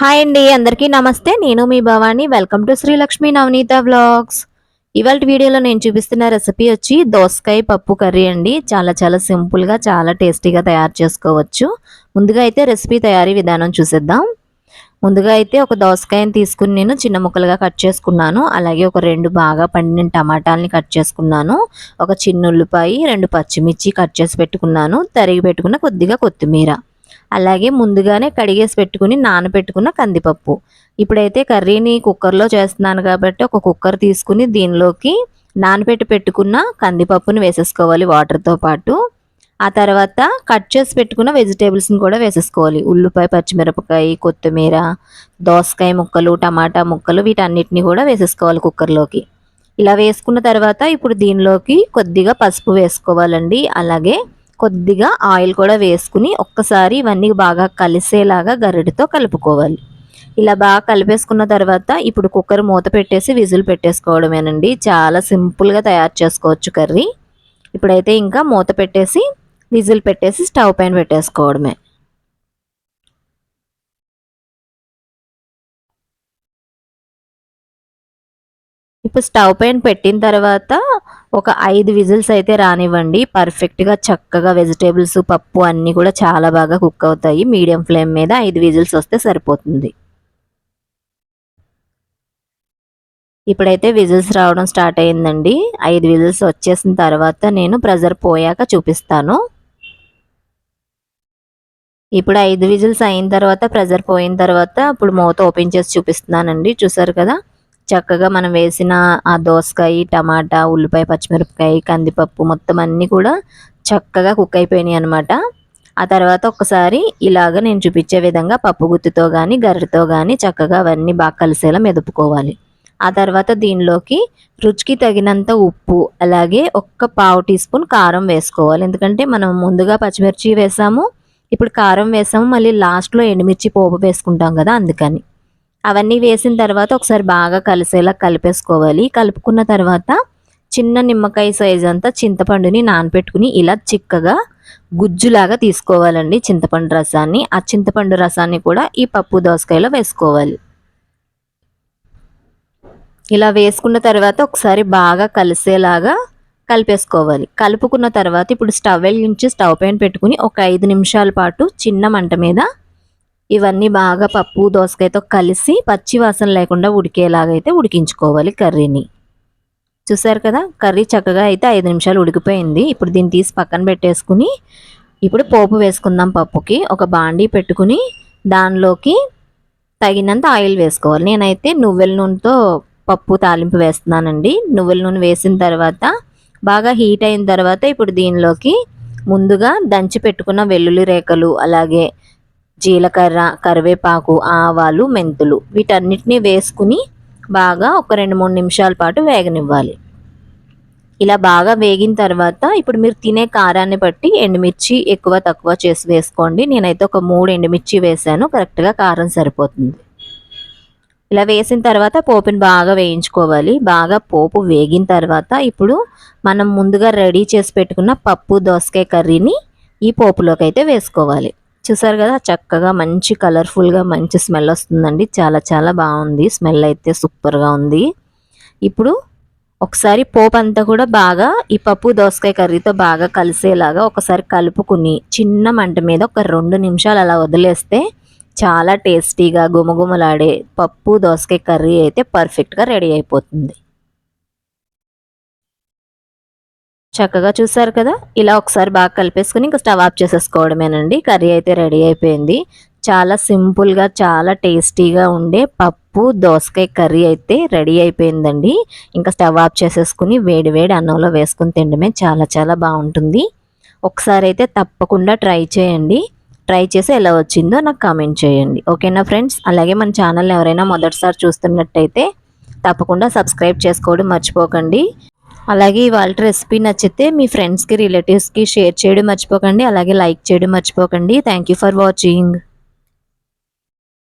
Hi అండి అందరికీ నమస్తే. నేను మీ Bhavani. Welcome to Srilakshmi Navaneetha vlogs ఇవాళ వీడియోలో నేను చూపిస్తున్న రెసిపీ వచ్చి దోసకాయ పప్పు కర్రీ అండి. చాలా చాలా సింపుల్గా చాలా టేస్టీగా తయారు చేసుకోవచ్చు. ముందుగా అయితే రెసిపీ తయారీ విధానం చూసేద్దాం. ముందుగా అయితే ఒక దోసకాయని తీసుకుని నేను చిన్న ముక్కలుగా కట్ చేసుకున్నాను. అలాగే ఒక రెండు బాగా పండిన టమాటాలని కట్ చేసుకున్నాను. ఒక చిన్న ఉల్లిపాయ రెండు పచ్చిమిర్చి కట్ చేసి పెట్టుకున్నాను. తరిగి పెట్టుకున్న కొద్దిగా కొత్తిమీర. అలాగే ముందుగానే కడిగేసి పెట్టుకుని నానబెట్టుకున్న కందిపప్పు. ఇప్పుడైతే కర్రీని కుక్కర్లో చేస్తున్నాను కాబట్టి ఒక కుక్కర్ తీసుకుని దీనిలోకి నానబెట్టి పెట్టుకున్న కందిపప్పుని వేసేసుకోవాలి వాటర్తో పాటు. ఆ తర్వాత కట్ చేసి పెట్టుకున్న వెజిటేబుల్స్ని కూడా వేసేసుకోవాలి. ఉల్లిపాయ పచ్చిమిరపకాయ కొత్తిమీర దోసకాయ ముక్కలు టమాటా ముక్కలు వీటన్నిటిని కూడా వేసేసుకోవాలి కుక్కర్లోకి. ఇలా వేసుకున్న తర్వాత ఇప్పుడు దీనిలోకి కొద్దిగా పసుపు వేసుకోవాలండి. అలాగే కొద్దిగా ఆయిల్ కూడా వేసుకుని ఒక్కసారి ఇవన్నీ బాగా కలిసేలాగా గరిటతో కలుపుకోవాలి. ఇలా బాగా కలిపేసుకున్న తర్వాత ఇప్పుడు కుక్కర్ మూత పెట్టేసి విజిల్ పెట్టేసుకోవడమేనండి. చాలా సింపుల్గా తయారు చేసుకోవచ్చు కర్రీ. ఇప్పుడైతే ఇంకా మూత పెట్టేసి విజిల్ పెట్టేసి స్టవ్ పైన పెట్టేసుకోవడమే. ఇప్పుడు స్టవ్ పైన పెట్టిన తర్వాత ఒక ఐదు విజిల్స్ అయితే రానివ్వండి. పర్ఫెక్ట్గా చక్కగా వెజిటేబుల్స్ పప్పు అన్నీ కూడా చాలా బాగా కుక్ అవుతాయి. మీడియం ఫ్లేమ్ మీద ఐదు విజిల్స్ వస్తే సరిపోతుంది. ఇప్పుడైతే విజిల్స్ రావడం స్టార్ట్ అయిందండి ఐదు విజిల్స్ వచ్చేసిన తర్వాత నేను ప్రెజర్ పోయాక చూపిస్తాను. ఇప్పుడు ఐదు విజిల్స్ అయిన తర్వాత ప్రెజర్ పోయిన తర్వాత ఇప్పుడు మూత ఓపెన్ చేసి చూపిస్తున్నానండి. చూసారు కదా? చక్కగా మనం వేసిన ఆ దోసకాయ టమాటా ఉల్లిపాయ పచ్చిమిరపకాయ కందిపప్పు మొత్తం అన్నీ కూడా చక్కగా కుక్ అయిపోయినాయి అనమాట ఆ తర్వాత ఒకసారి ఇలాగ నేను చూపించే విధంగా పప్పు గుత్తితో కానీ గర్రెతో కానీ చక్కగా అవన్నీ బాగా కలిసేలా మెదుపుకోవాలి. ఆ తర్వాత దీనిలోకి రుచికి తగినంత ఉప్పు అలాగే ఒక్క పావు టీ స్పూన్ కారం వేసుకోవాలి. ఎందుకంటే మనం ముందుగా పచ్చిమిర్చి వేసాము ఇప్పుడు కారం వేసాము మళ్ళీ లాస్ట్లో ఎండుమిర్చి పోపు వేసుకుంటాం కదా అందుకని. అవన్నీ వేసిన తర్వాత ఒకసారి బాగా కలిసేలా కలిపేసుకోవాలి. కలుపుకున్న తర్వాత చిన్న నిమ్మకాయ సైజ్ అంతా చింతపండుని నానపెట్టుకుని ఇలా చిక్కగా గుజ్జులాగా తీసుకోవాలండి చింతపండు రసాన్ని. ఆ చింతపండు రసాన్ని కూడా ఈ పప్పు దోసకాయలో వేసుకోవాలి. ఇలా వేసుకున్న తర్వాత ఒకసారి బాగా కలిసేలాగా కలిపేసుకోవాలి. కలుపుకున్న తర్వాత ఇప్పుడు స్టవ్ వెలిగించి స్టవ్ పైన పెట్టుకుని ఒక ఐదు నిమిషాల పాటు చిన్న మంట మీద ఇవన్నీ బాగా పప్పు దోసకాయతో కలిసి పచ్చి వాసన లేకుండా ఉడికేలాగైతే ఉడికించుకోవాలి కర్రీని. చూసారు కదా? కర్రీ చక్కగా అయితే ఐదు నిమిషాలు ఉడికిపోయింది. ఇప్పుడు దీన్ని తీసి పక్కన పెట్టేసుకుని ఇప్పుడు పోపు వేసుకుందాం పప్పుకి. ఒక బాండీ పెట్టుకుని దానిలోకి తగినంత ఆయిల్ వేసుకోవాలి. నేనైతే నువ్వుల నూనెతో పప్పు తాలింపు వేస్తున్నానండి. నువ్వుల నూనె వేసిన తర్వాత బాగా హీట్ అయిన తర్వాత ఇప్పుడు దీనిలోకి ముందుగా దంచి పెట్టుకున్న వెల్లుల్లి రేఖలు అలాగే జీలకర్ర కరివేపాకు ఆవాలు మెంతులు వీటన్నిటిని వేసుకుని బాగా ఒక రెండు మూడు నిమిషాల పాటు వేగనివ్వాలి. ఇలా బాగా వేగిన తర్వాత ఇప్పుడు మీరు తినే కారాన్ని బట్టి ఎండుమిర్చి ఎక్కువ తక్కువ చేసి వేసుకోండి. నేనైతే ఒక మూడు ఎండుమిర్చి వేసాను. కరెక్ట్గా కారం సరిపోతుంది. ఇలా వేసిన తర్వాత పోపుని బాగా వేయించుకోవాలి. బాగా పోపు వేగిన తర్వాత ఇప్పుడు మనం ముందుగా రెడీ చేసి పెట్టుకున్న పప్పు దోసకాయ కర్రీని ఈ పోపులోకి అయితే వేసుకోవాలి. చూసారు కదా చక్కగా మంచి కలర్ఫుల్గా మంచి స్మెల్ వస్తుందండి. చాలా చాలా బాగుంది. స్మెల్ అయితే సూపర్గా ఉంది. ఇప్పుడు ఒకసారి పోపు అంతా కూడా బాగా ఈ పప్పు దోసకాయ కర్రీతో బాగా కలిసేలాగా ఒకసారి కలుపుకుని చిన్న మంట మీద ఒక రెండు నిమిషాలు అలా వదిలేస్తే చాలా టేస్టీగా గుమగుమలాడే పప్పు దోసకాయ కర్రీ అయితే పర్ఫెక్ట్గా రెడీ అయిపోతుంది. చక్కగా చూసారు కదా? ఇలా ఒకసారి బాగా కలిపేసుకుని ఇంకా స్టవ్ ఆఫ్ చేసేసుకోవడమేనండి. కర్రీ అయితే రెడీ అయిపోయింది. చాలా సింపుల్గా చాలా టేస్టీగా ఉండే పప్పు దోసకాయ కర్రీ అయితే రెడీ అయిపోయిందండి. ఇంకా స్టవ్ ఆఫ్ చేసేసుకుని వేడి వేడి అన్నంలో వేసుకుని తినడమే చాలా చాలా బాగుంటుంది. ఒకసారి అయితే తప్పకుండా ట్రై చేయండి. ట్రై చేసి ఎలా వచ్చిందో నాకు కామెంట్ చేయండి. ఓకేనా ఫ్రెండ్స్? అలాగే మన ఛానల్ ఎవరైనా మొదటిసారి చూస్తున్నట్టయితే తప్పకుండా సబ్స్క్రైబ్ చేసుకోవడం మర్చిపోకండి. అలాగే ఇవాళ రెసిపీ నచ్చితే మీ ఫ్రెండ్స్కి రిలేటివ్స్కి షేర్ చేయడం మర్చిపోకండి అలాగే లైక్ చేయడం మర్చిపోకండి. Thank for watching